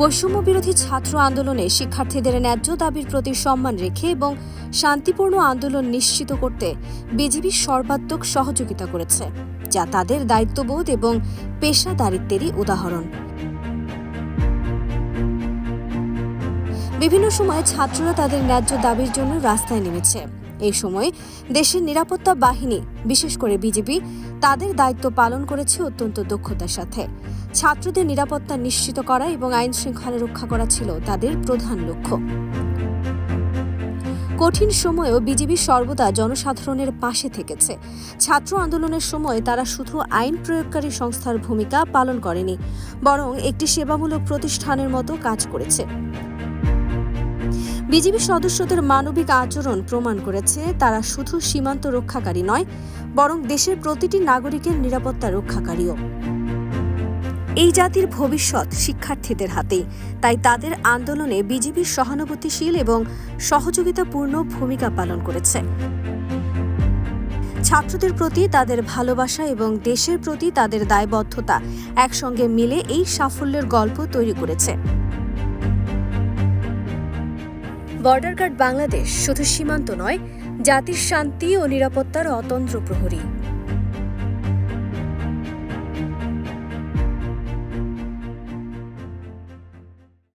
বৈষম্য বিরোধী ছাত্র আন্দোলনে শিক্ষার্থীদের ন্যায্য দাবির প্রতি সম্মান রেখে এবং শান্তিপূর্ণ আন্দোলন নিশ্চিত করতে বিজিবি সর্বাত্মক সহযোগিতা করেছে, যা তাদের দায়িত্ববোধ এবং পেশাদারিত্বেরই উদাহরণ। বিভিন্ন সময় ছাত্ররা তাদের ন্যায্য দাবির জন্য রাস্তায় নেমেছে। এই সময় দেশের নিরাপত্তা বাহিনী, বিশেষ করে বিজেপি তাদের দায়িত্ব পালন করেছে অত্যন্ত দক্ষতার সাথে। ছাত্রদের নিরাপত্তা নিশ্চিত করা এবং আইন শৃঙ্খলা রক্ষা করা ছিল তাদের প্রধান লক্ষ্য। কঠিন সময়েও বিজেপি সর্বদা জনসাধারণের পাশে থেকেছে। ছাত্র আন্দোলনের সময় তারা শুধু আইন প্রয়োগকারী সংস্থার ভূমিকা পালন করেনি, বরং একটি সেবামূলক প্রতিষ্ঠানের মতো কাজ করেছে। বিজেপি সদস্যদের মানবিক আচরণ প্রমাণ করেছে, তারা শুধু সীমান্ত রক্ষাকারী নয়, বরং দেশের প্রতিটি নাগরিকের নিরাপত্তা রক্ষাকারীও। এই জাতির ভবিষ্যৎ শিক্ষার্থীদের হাতেই তাই তাদের আন্দোলনে বিজেপি সহানুভূতিশীল এবং সহযোগিতাপূর্ণ ভূমিকা পালন করেছে। ছাত্রদের প্রতি তাদের ভালোবাসা এবং দেশের প্রতি তাদের দায়বদ্ধতা একসঙ্গে মিলে এই সাফল্যের গল্প তৈরি করেছে। বর্ডার গার্ড বাংলাদেশ শুধু সীমান্ত নয় জাতির শান্তি ও নিরাপত্তার অতন্ত্র প্রহরী।